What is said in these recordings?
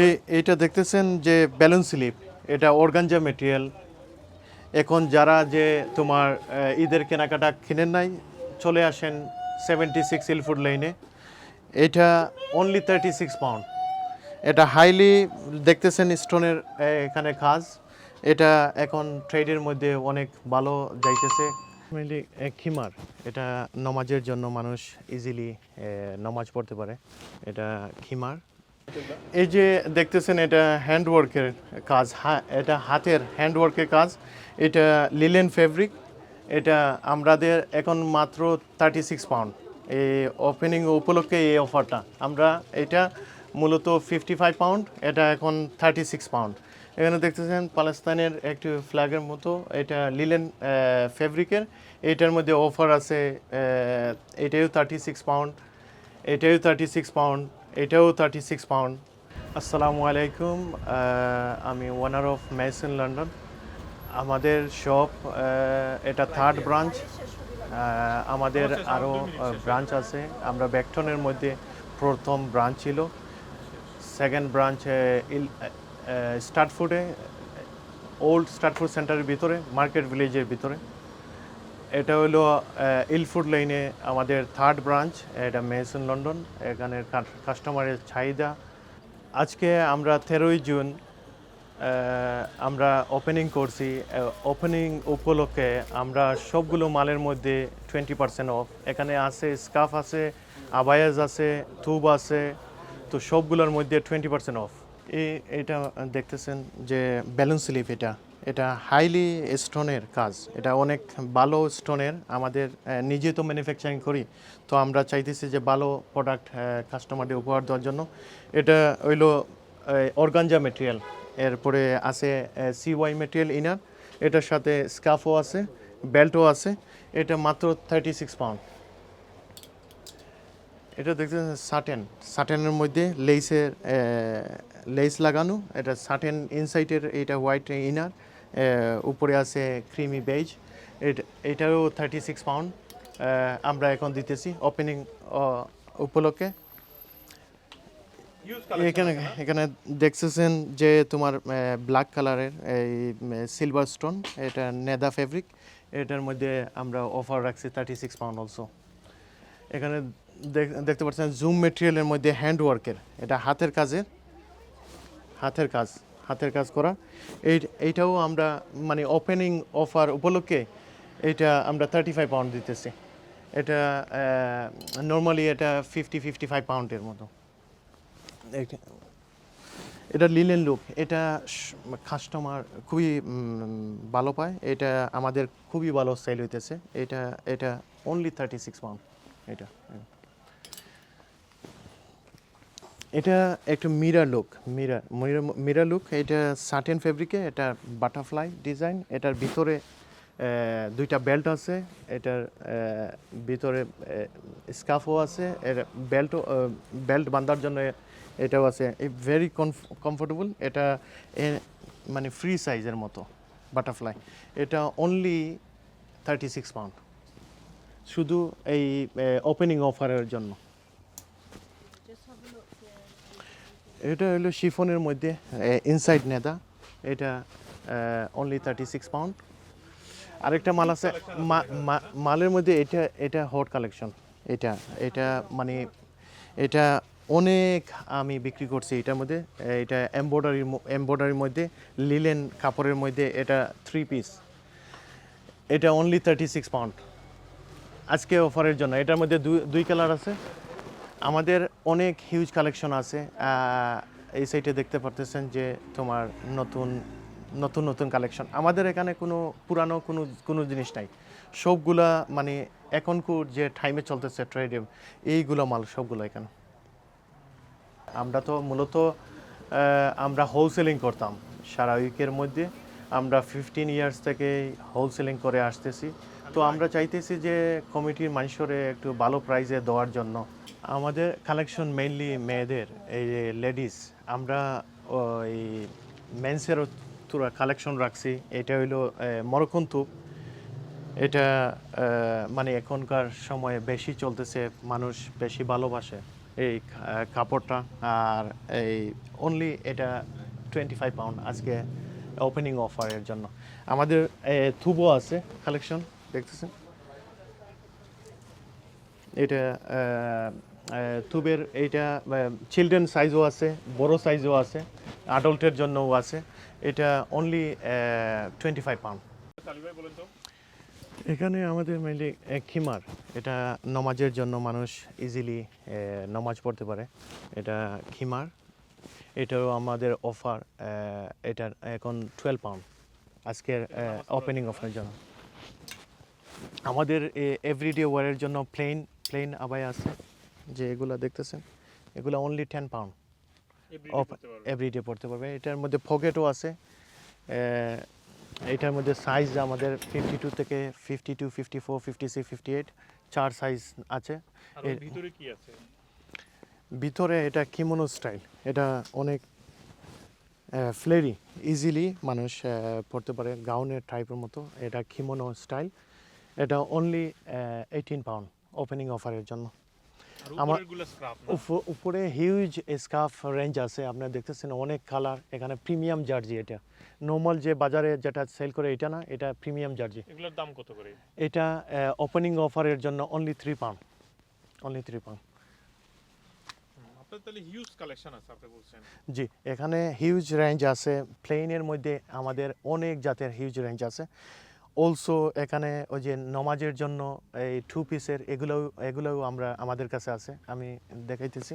এই এইটা দেখতেছেন যে ব্যালুন স্লিপ এটা অর্গানজা মেটেরিয়াল এখন যারা যে তোমার ঈদের কেনাকাটা কিনেন নাই, চলে আসেন সেভেন্টি সিক্স ইলফুড লাইনে এটা অনলি থার্টি সিক্স পাউন্ড এটা হাইলি দেখতেছেন স্টোনের এখানে কাজ। এটা এখন ট্রেডের মধ্যে অনেক ভালো যাইতেছে। মেনলি খিমার। এটা নমাজের জন্য মানুষ ইজিলি নমাজ পড়তে পারে। এটা খিমার। এই যে দেখতেছেন, এটা হ্যান্ডওয়ার্কের কাজ এটা হাতের হ্যান্ডওয়ার্কের কাজ। এটা লিলেন ফেব্রিক এটা আমাদের এখন মাত্র থার্টি সিক্স পাউন্ড এই ওপেনিং উপলক্ষে এই অফারটা আমরা এটা মূলত ফিফটি ফাইভ পাউন্ড এটা এখন থার্টি সিক্স পাউন্ড এখানে দেখতেছেন পাকিস্তানের একটি ফ্ল্যাগের মতো, এটা লিলেন ফেব্রিকের এটার মধ্যে অফার আছে এটাও থার্টি সিক্স পাউন্ড এটাও থার্টি সিক্স পাউন্ড এটাও থার্টি সিক্স পাউন্ড আসসালামু আলাইকুম আমি ওনার অফ মেসন লন্ডন আমাদের শপ এটা থার্ড ব্রাঞ্চ আমাদের আরও ব্রাঞ্চ আছে। আমরা ব্যাকটনের মধ্যে প্রথম ব্রাঞ্চ ছিল। সেকেন্ড ব্রাঞ্চ স্টার্টফুডে ওল্ড স্টার্টফুড সেন্টারের ভিতরে মার্কেট ভিলেজের ভিতরে। এটা হলো ইলফুড লাইনে আমাদের থার্ড ব্রাঞ্চ এটা মেসন লন্ডন এখানের কাস্টমারের চাহিদা। আজকে আমরা তেরোই জুন আমরা ওপেনিং করছি। ওপেনিং উপলক্ষে আমরা সবগুলো মালের মধ্যে টোয়েন্টি পার্সেন্ট অফ এখানে আছে স্কাফ আছে, আবায়াজ আছে থুব আছে, তো সবগুলোর মধ্যে টোয়েন্টি পার্সেন্ট অফ এই এটা দেখতেছেন যে ব্যালুন স্লিপ এটা। এটা হাইলি স্টোনের কাজ। এটা অনেক ভালো স্টোনের আমাদের নিজে তো ম্যানুফ্যাকচারিং করি, তো আমরা চাইতেছি যে ভালো প্রোডাক্ট কাস্টমারদের উপহার দেওয়ার জন্য। এটা হইল অর্গানজা মেটেরিয়াল এরপরে আছে সিওয়াই মেটেরিয়াল ইনার এটার সাথে স্কাফও আছে বেল্টও আছে, এটা মাত্র থার্টি সিক্স পাউন্ড এটা দেখতেছেন সাটেন সাটেনের মধ্যে লেসের লেস লাগানো, এটা সাটেন ইনসাইটের এটা হোয়াইট ইনার উপরে আছে ক্রিমি বেজ এটা এটাও থার্টি সিক্স পাউন্ড আমরা এখন দিতেছি ওপেনিং উপলক্ষে। এখানে এখানে দেখতেছেন যে তোমার ব্ল্যাক কালারের এই সিলভার স্টোন এটা নেদা ফেব্রিক এটার মধ্যে আমরা অফার রাখছি থার্টি সিক্স পাউন্ড অলসো এখানে দেখ- দেখতে পাচ্ছেন জুম মেটেরিয়ালের মধ্যে হ্যান্ড ওয়ার্কের এটা হাতের কাজের হাতের কাজ। হাতের কাজ করা। এই এইটাও আমরা মানে ওপেনিং অফার উপলক্ষে এটা আমরা থার্টি ফাইভ পাউন্ড দিতেছি। এটা নর্মালি এটা ফিফটি ফিফটি ফাইভ পাউন্ডের মতো। এইটা- এটা লিলেন লুক এটা কাস্টমার খুবই ভালো পায়। এটা আমাদের খুবই ভালো সেল হইতেছে। এটা এটা অনলি থার্টি সিক্স পাউন্ড এটা এটা একটা মিরা লুক মিরা মিরা লুক এটা সার্টেন ফেব্রিকে এটা বাটারফ্লাই ডিজাইন এটার ভিতরে দুইটা বেল্ট আছে, এটার ভিতরে স্কাফও আছে, এর বেল্টও বেল্ট বাঁধার জন্য এটাও আছে ভেরি কমফোর্টেবল এটা মানে ফ্রি সাইজের মতো বাটারফ্লাই এটা অনলি থার্টি সিক্স পাউন্ড শুধু এই ওপেনিং অফারের জন্য। এটা হলো শিফনের মধ্যে ইনসাইড নেদা। এটা অনলি থার্টি সিক্স পাউন্ড আরেকটা মাল আছে মালের মধ্যে এটা এটা হট কালেকশন এটা এটা মানে এটা অনেক আমি বিক্রি করছি এটার মধ্যে। এটা এমব্রয়ডারির এমব্রয়ডারির মধ্যে লিলেন কাপড়ের মধ্যে এটা থ্রি পিস এটা অনলি থার্টি সিক্স পাউন্ড আজকে অফারের জন্য। এটার মধ্যে দুই দুই কালার আছে। আমাদের অনেক হিউজ কালেকশন আছে। এই সাইটে দেখতে পারতেছেন যে তোমার নতুন নতুন নতুন কালেকশন আমাদের এখানে কোনো পুরানো কোনো কোনো জিনিস নাই। সবগুলা মানে এখনকার যে টাইমে চলতেছে ট্রেডে এইগুলো মাল সবগুলো এখানে। আমরা তো মূলত আমরা হোলসেলিং করতাম। সারা উইকের মধ্যে আমরা ফিফটিন ইয়ার্স থেকে হোলসেলিং করে আসতেছি। তো আমরা চাইতেছি যে কমিটির মানুষরে একটু ভালো প্রাইজে দেওয়ার জন্য। আমাদের কালেকশন মেইনলি মেয়েদের, এই যে লেডিস আমরা ওই মেন্সেরও কালেকশন রাখছি। এটা হইল মরকন তুপ। এটা মানে এখনকার সময়ে বেশি চলতেছে, মানুষ বেশি ভালোবাসে এই কাপড়টা। আর এই অনলি এটা টোয়েন্টি ফাইভ পাউন্ড আজকে ওপেনিং অফারের জন্য। আমাদের থুবো আছে কালেকশন দেখতেছেন? এটা থুবের এইটা চিলড্রেন সাইজও আছে, বড় সাইজও আছে আডাল্টের জন্যও আছে। এটা অনলি টোয়েন্টি ফাইভ পাউন্ড এখানে আমাদের মেনলি খিমার। এটা নমাজের জন্য মানুষ ইজিলি নমাজ পড়তে পারে। এটা খিমার। এটাও আমাদের অফার এটা এখন টুয়েলভ পাউন্ড আজকের ওপেনিং অফারের জন্য। আমাদের এভরিডে ওয়ারের জন্য প্লেন প্লেন আবাই আছে যে এগুলো দেখতেছেন এগুলো only ten pound off everyday পড়তে পারবে। এটার মধ্যে পকেটও আছে এটার মধ্যে সাইজ আমাদের ফিফটি টু থেকে fifty two fifty four fifty six fifty eight চার সাইজ আছে ভিতরে কি আছে? ভিতরে এটা কিমোনো স্টাইল এটা অনেক ফ্লেরি ইজিলি মানুষ পড়তে পারে গাউনের টাইপের মতো এটা কিমোনো স্টাইল এটা অনলি এইটিন পাউন্ড ওপেনিং অফারের জন্য। আমার- উপরে হিউজ স্কার্ফ রেঞ্জ আছে আপনারা দেখতেছেন অনেক কালার এখানে প্রিমিয়াম জার্জি এটা। নর্মাল যে বাজারে যেটা সেল করে এটা না এটা প্রিমিয়াম জার্জি এগুলোর দাম কত করে? এটা ওপেনিং অফারের জন্য only three pound only three pound জি এখানে হিউজ রেঞ্জ আছে। প্লেনের মধ্যে আমাদের অনেক জাতের হিউজ রেঞ্জ আছে। অলসো এখানে ওই যে নমাজের জন্য এই টু পিসের এগুলোও এগুলোও আমরা আমাদের কাছে আছে। আমি দেখাইতেছি।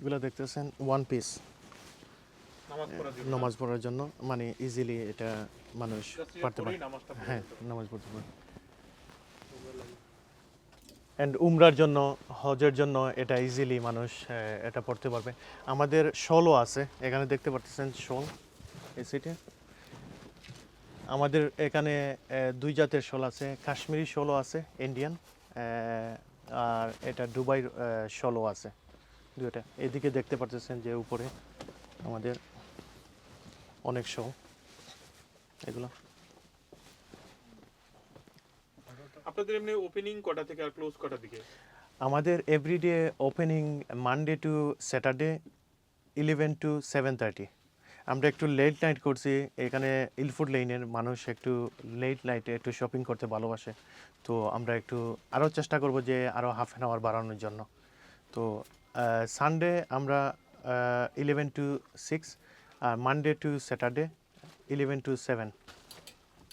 এগুলো দেখতেছেন ওয়ান পিস নামাজ পড়ার জন্য। মানে ইজিলি এটা মানুষ পারতে পারে। হ্যাঁ। নামাজ পড়তে পারে। অ্যান্ড উমরার জন্য, হজের জন্য এটা ইজিলি মানুষ এটা পড়তে পারবে। আমাদের শলও আছে, এখানে দেখতে পাচ্ছেন শল এই সিটে আমাদের এখানে দুই জাতের শল আছে, কাশ্মীরি শলও আছে ইন্ডিয়ান আর এটা দুবাই শলও আছে। দুইটা। এদিকে দেখতে পাচ্ছেন যে উপরে আমাদের অনেক শো এগুলো। আপনাদের এমনি ওপেনিং কটা থেকে আর ক্লোজ কটা দিকে? আমাদের everyday opening Monday to Saturday eleven to seven thirty আমরা একটু লেট নাইট করছি, এখানে ইলফুড লাইনের মানুষ একটু লেট নাইটে একটু শপিং করতে ভালোবাসে। তো আমরা একটু আরও চেষ্টা করব যে আরও হাফ অ্যান আওয়ার বাড়ানোর জন্য। তো সানডে আমরা eleven to six R Monday to Saturday eleven to seven